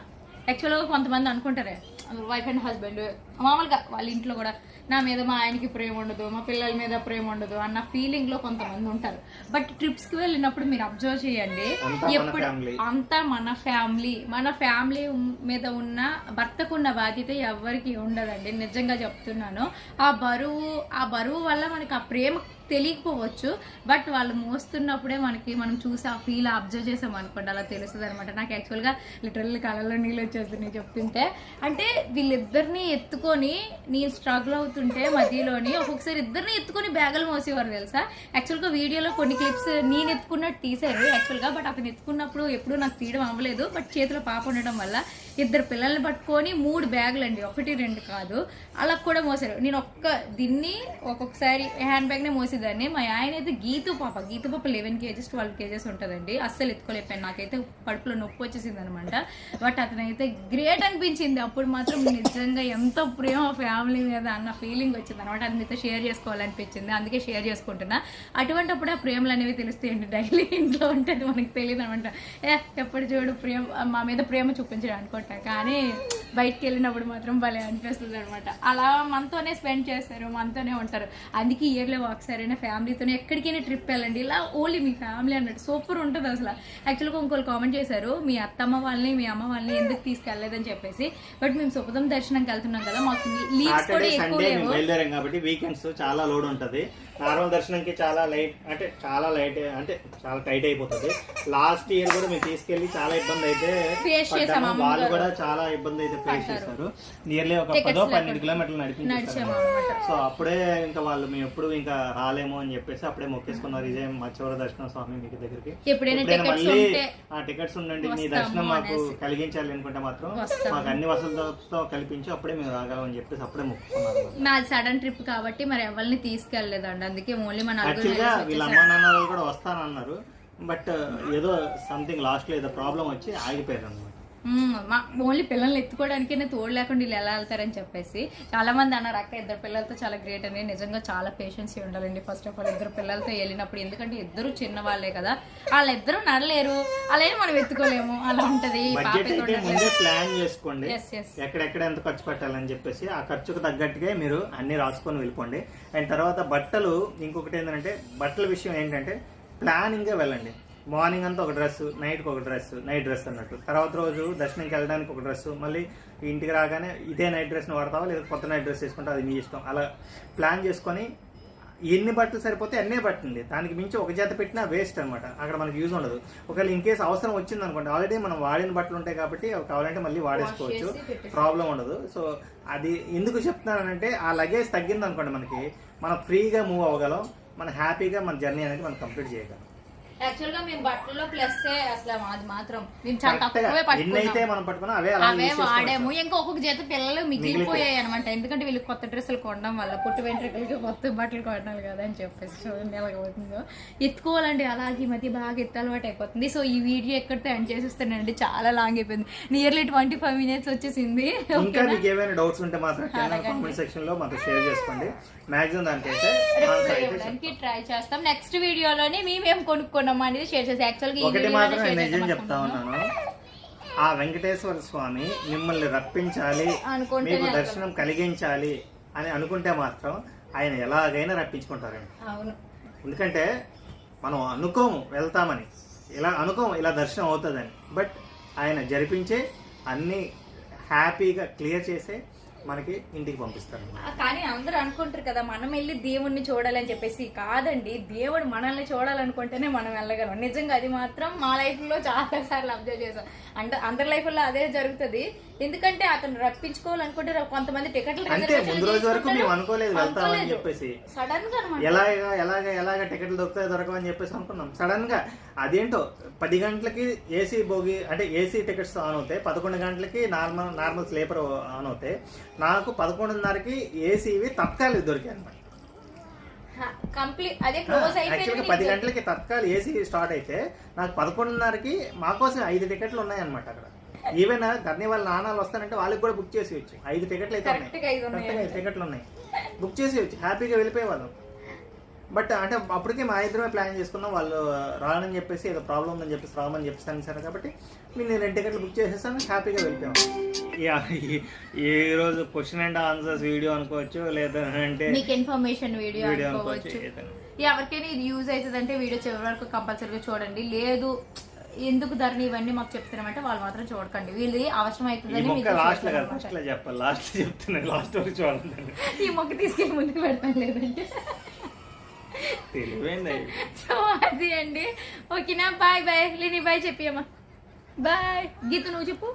యాక్చువల్గా కొంతమంది అనుకుంటారే వైఫ్ అండ్ హస్బెండ్ మామూలుగా వాళ్ళ ఇంట్లో కూడా నా మీద మా ఆయనకి ప్రేమ ఉండదు మా పిల్లల మీద ప్రేమ ఉండదు అన్న ఫీలింగ్లో కొంతమంది ఉంటారు. బట్ ట్రిప్స్కి వెళ్ళినప్పుడు మీరు అబ్జర్వ్ చేయండి. ఎప్పుడు. అంతా మన ఫ్యామిలీ మన ఫ్యామిలీ మీద ఉన్న భర్తకున్న బాధ్యత ఎవరికి ఉండదండి. నిజంగా చెప్తున్నాను. ఆ బరువు ఆ బరువు వల్ల మనకి ఆ ప్రేమ తెలియకపోవచ్చు బట్ వాళ్ళు మోస్తున్నప్పుడే మనకి మనం చూసి ఆ ఫీల్ అబ్జర్వ్ చేసాం అనుకోండి అలా తెలుస్తుంది అనమాట నాకు యాక్చువల్గా లిటరల్ కళ్ళలో నీళ్ళు వచ్చేస్తున్నాయి చెప్తుంటే అంటే వీళ్ళిద్దరిని ఎత్తుకొని నేను స్ట్రగుల్ అవుతుంటే మధ్యలోని ఒక్కొక్కసారి ఇద్దరిని ఎత్తుకొని బ్యాగులు మోసేవారు తెలుసా? యాక్చువల్గా వీడియోలో కొన్ని క్లిప్స్ నేను ఎత్తుకున్నట్టు తీశారు యాక్చువల్గా బట్ అతను ఎత్తుకున్నప్పుడు ఎప్పుడూ నాకు తీయడం అవ్వలేదు. బట్ చేతిలో పాప ఉండడం వల్ల ఇద్దరు పిల్లల్ని పట్టుకొని మూడు బ్యాగులు అండి ఒకటి రెండు కాదు అలా కూడా మోసారు. నేను ఒక్క దీన్ని ఒక్కొక్కసారి హ్యాండ్ బ్యాగ్నే మోసేదాన్ని మా ఆయన అయితే గీతు పాప గీతు పాప లెవెన్ కేజెస్ ట్వెల్వ్ కేజెస్ ఉంటుందండి. అస్సలు ఎత్తుకోలేపాను నాకైతే కడుపులో నొప్పి వచ్చేసింది అనమాట బట్ అతనైతే గ్రేట్ అనిపించింది. అప్పుడు మాత్రం నిజంగా ఎంతో ప్రేమ ఫ్యామిలీ మీద అన్న ఫీలింగ్ వచ్చింది అనమాట అది మీతో షేర్ చేసుకోవాలనిపించింది. అందుకే షేర్ చేసుకుంటున్నా. అటువంటిప్పుడు ఆ ప్రేమలు అనేవి తెలుస్తాయండి. డైలీ ఇంట్లో ఉంటుంది మనకి తెలియదు అనమాట ఏ ఎప్పుడు చూడు ప్రేమ మా మీద ప్రేమ చూపించడం అనుకుంటా. కానీ బయటికి వెళ్ళినప్పుడు మాత్రం భలే అనిపిస్తుంది అనమాట అలా మనతోనే స్పెండ్ చేస్తారు మనతోనే ఉంటారు. అందుకే ఇయర్లో ఒకసారైనా ఫ్యామిలీతోనే ఎక్కడికైనా ట్రిప్ వెళ్ళండి. ఇలా ఓన్లీ మీ ఫ్యామిలీ అన్నట్టు సూపర్ ఉంటుంది అసలు. యాక్చువల్గా ఇంకోళ్ళు కామెంట్ చేశారు మీ అత్తమ్మ వాళ్ళని మీ అమ్మ వాళ్ళని ఎందుకు తీసుకెళ్ళలేదని చెప్పేసి. బట్ మేము సుపదం దర్శనంకి వెళ్తున్నాం కదా మాకు లీవ్స్ కూడా ఎక్కువ లేవు. కాబట్టి వీకెండ్స్ చాలా లోడ్ ఉంటుంది. నార్మల్ దర్శనంకి చాలా లైట్ అంటే చాలా లైట్ అంటే చాలా టైట్ అయిపోతుంది. లాస్ట్ ఇయర్ కూడా మేము తీసుకెళ్ళి చాలా ఇబ్బంది అయితే. వాళ్ళు కూడా చాలా ఇబ్బంది అయితే ఫేస్ చేశారు. నియర్లీ ఒక పదో పన్నెండు కిలోమీటర్లు నడిపించారు సో అప్పుడే ఇంకా వాళ్ళు మేము ఎప్పుడు ఇంకా రాలేము అని చెప్పేసి అప్పుడే మొక్కేసుకున్నారు ఇదే మా చివరి దర్శనం స్వామి మీకు దగ్గరికి. మళ్ళీ ఆ టికెట్స్ ఉండండి మీ దర్శనం మాకు. కలిగించాలి అనుకుంటే మాత్రం. మాకు అన్ని వసతులతో కల్పించి అప్పుడే మేము రాగలమని చెప్పేసి అప్పుడే మొక్కుకున్నారు మాది సడన్ ట్రిప్ కాబట్టి మరి ఎవరిని తీసుకెళ్ళేదండి అందుకే ఓన్లీ మన యాక్చువల్గా వీళ్ళ. అమ్మ నాన్న వాళ్ళు కూడా వస్తానన్నారు బట్ ఏదో సంథింగ్ లాస్ట్లో ఏదో ప్రాబ్లం వచ్చి ఆగిపోయారు. మా ఓన్లీ పిల్లల్ని ఎత్తుకోవడానికి తోడు లేకుండా వీళ్ళు ఎలా వెళ్తారని చెప్పేసి చాలా మంది అన్నారు అక్క ఇద్దరు పిల్లలతో చాలా గ్రేట్ అని. నిజంగా చాలా పేషెన్సీ ఉండాలండి. ఫస్ట్ ఆఫ్ ఆల్ ఇద్దరు పిల్లలతో వెళ్ళినప్పుడు ఎందుకంటే ఇద్దరు చిన్న వాళ్ళే కదా. వాళ్ళిద్దరూ నడలేరు. అలాగే మనం ఎత్తుకోలేము. అలా ఉంటది. ప్లాన్ చేసుకోండి. ఎక్కడెక్కడ ఎంత ఖర్చు పెట్టాలని చెప్పేసి ఆ ఖర్చుకు తగ్గట్టుగా మీరు అన్ని రాసుకొని వెళ్ళిపోండి. అండ్ తర్వాత బట్టలు ఇంకొకటి ఏంటంటే బట్టల విషయం ఏంటంటే ప్లానింగ్గా వెళ్ళండి. మార్నింగ్ అంతా ఒక డ్రెస్ నైట్కి ఒక డ్రెస్ నైట్ డ్రెస్ అన్నట్టు. తర్వాత రోజు దర్శనంకి వెళ్ళడానికి ఒక డ్రెస్ మళ్ళీ ఇంటికి రాగానే ఇదే నైట్ డ్రెస్ని వాడతావా? లేదా కొత్త నైట్ డ్రెస్ వేసుకుంటే అది మీ ఇష్టం. అలా ప్లాన్ చేసుకొని ఎన్ని బట్టలు సరిపోతే అన్నే పట్టండి దానికి మించి ఒక జత పెట్టినా వేస్ట్ అనమాట అక్కడ మనకి యూజ్ ఉండదు. ఒకవేళ ఇన్ కేసు అవసరం వచ్చింది అనుకోండి ఆల్రెడీ మనం వాడిన బట్టలు ఉంటాయి కాబట్టి కావాలంటే మళ్ళీ వాడేసుకోవచ్చు. ప్రాబ్లం ఉండదు. సో అది ఎందుకు చెప్తున్నానంటే ఆ లగేజ్ తగ్గింది అనుకోండి మనకి మనం ఫ్రీగా మూవ్ అవ్వగలం. మన హ్యాపీగా మన జర్నీ అనేది మనం కంప్లీట్ చేయగలం. యాక్చువల్గా మేము బట్టల్లో ప్లస్ అసలు అది మాత్రం. మేము చాలా తక్కువే పట్టుకున్నాం. మనం పట్టుకున్నా అవే. వాడాము. ఇంకా ఒక్కొక్క జత పిల్లలు మిగిలిపోయాయి అనమాట ఎందుకంటే వీళ్ళు కొత్త డ్రెస్సులు కొనడం వల్ల పుట్టు వెంట్రుకలకి కొత్త బట్టలు కొనాలి కదా అని చెప్పేసి చూడండి ఎలాగ అవుతుందో. ఎత్తుకోవాలండి అలాగే ఈ మధ్య బాగా ఎత్తు అలవాటు అయిపోతుంది. సో ఈ వీడియో ఎక్కడితో ఎండ్ చేసేస్తానండి. చాలా లాంగ్ అయిపోయింది. నియర్లీ ట్వంటీ ఫైవ్ మినిట్స్ వచ్చేసింది. ఇంకా మీకు ఏమైనా డౌట్స్ ఉంటే మాత్రం కామెంట్ సెక్షన్లో మాకు షేర్ చేసుకోండి. మాక్సిమం దానికైతే ట్రై చేస్తాం. నెక్స్ట్ వీడియోలోనే మేమేం కొనుక్కున్నాం? అనేది షేర్ చేస్తాం యాక్చువల్గా ఒకటి వీడియోలోనే మాత్రం షేర్ నేను నిజం చెప్తా. ఉన్నాను. ఆ వెంకటేశ్వర స్వామి మిమ్మల్ని రప్పించాలి మీకు దర్శనం కలిగించాలి అని అనుకుంటే మాత్రం ఆయన ఎలాగైనా రప్పించుకుంటారండి. అవును. ఎందుకంటే మనం అనుకోము వెళ్తామని. ఇలా అనుకోము ఇలా దర్శనం అవుతుందని. బట్ ఆయన జరిపించే అన్ని హ్యాపీగా క్లియర్ చేసే మనకి ఇంటికి పంపిస్తారు. కానీ అందరూ అనుకుంటారు కదా మనం వెళ్ళి దేవుణ్ణి చూడాలని చెప్పేసి. కాదండి దేవుడు మనల్ని చూడాలనుకుంటేనే మనం వెళ్ళగలం. నిజంగా అది మాత్రం మా లైఫ్లో చాలా సార్లు అబ్జర్వ్ చేసాం అంటే అందరి లైఫ్లో అదే జరుగుతుంది. ఎందుకంటే అతను రప్పించుకోవాలనుకుంటే కొంతమంది టికెట్లు అంటే ముందు రోజు వరకు మేము అనుకోలేదు వెళ్తామని చెప్పేసి. సడన్గా ఎలాగ ఎలాగ ఎలాగ టికెట్లు దొరుకుతాయి దొరకవని చెప్పేసి అనుకున్నాం. సడన్గా అదేంటో పది గంటలకి ఏసీ బోగి అంటే ఏసీ టికెట్స్ ఆన్ అవుతాయి పదకొండు గంటలకి నార్మల్ నార్మల్ స్లీపర్ ఆన్ అవుతాయి. నాకు పదకొండున్నరకి ఏసీవి తత్కాలి దొరికాయి అనమాట కంప్లీట్ అదే క్లోజ్ యాక్చువల్గా పది గంటలకి తత్కాల్ ఏసీ స్టార్ట్ అయితే నాకు పదకొండున్నరకి మా కోసం ఐదు టికెట్లు ఉన్నాయన్నమాట అక్కడ. ఈవెన్ ధర్ని వాళ్ళ నాన్నలు వస్తారంటే వాళ్ళకి కూడా బుక్ చేసి వచ్చు ఐదు టికెట్లు అయితే ఉన్నాయి. కరెక్ట్గా ఇది ఉన్నాయి కరెక్ట్గా ఐదు టికెట్లు ఉన్నాయి. బుక్ చేసి వచ్చు హ్యాపీగా వెళ్ళిపోయేవాళ్ళం బట్ అంటే అప్పటికే మా ఇద్దరమే ప్లాన్ చేసుకున్నాం. వాళ్ళు రానని చెప్పేసి ఏదో ప్రాబ్లం ఉందని చెప్పేసి రామని చెప్పేసి సరే కాబట్టి నేను రెండు టికెట్లు బుక్ చేసేసాను. హ్యాపీగా వెళ్ళిపోయాం. యా, ఈ- ఈ రోజు క్వశ్చన్ అండ్ ఆన్సర్స్ వీడియో అనుకోవచ్చు లేదా అంటే మీకు ఇన్ఫర్మేషన్ వీడియో అనుకోవచ్చు. ఎవరికైనా ఇది యూజ్ అవుతుంది అంటే వీడియో చివరి వరకు కంపల్సరీగా చూడండి. లేదు ఎందుకు ధరని ఇవన్నీ మాకు చెప్తున్నామంటే వాళ్ళు మాత్రం చూడకండి. వీళ్ళది అవసరం ఈ అవుతుందని చెప్పాలి. లాస్ట్ చెప్తున్నాను. లాస్ట్ వరకు చూడండి ఈ మొక్క తీసుకెళ్ళి ముందుకు పెడతాను లేదంటే. సో అది అండి. ఓకేనా? బాయ్ బాయ్ లేని బాయ్ చెప్పియమ్మా. బాయ్ గీత నువ్వు చెప్పు.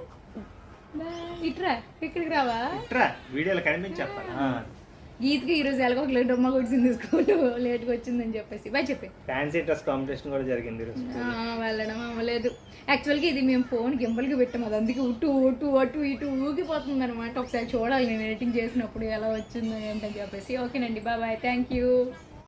బాయ్ ఇట్రా ఇక్కడికి రావా? ఇట్రా వీడియోలో కనిపించి. గీతకి ఈరోజు ఎలాగో ఒక లేట్ డొమ్మ కొట్టింది స్కూల్ లేట్గా వచ్చిందని చెప్పేసి. బాయ్ చెప్పి. ఫ్యాన్సీ డ్రెస్ కాంపిటీషన్ కూడా జరిగింది వెళ్ళడం అవ్వలేదు. యాక్చువల్గా ఇది మేము ఫోన్ గింపల్కి పెట్టాము అది. అందుకే ఉట్టు ఉట్టు అటు ఇటు ఊగిపోతుంది అనమాట ఒకసారి చూడాలి నేను ఎడిటింగ్ చేసినప్పుడు ఎలా వచ్చిందో ఏంటని చెప్పేసి. ఓకేనండి బాయ్ బాయ్. Thank you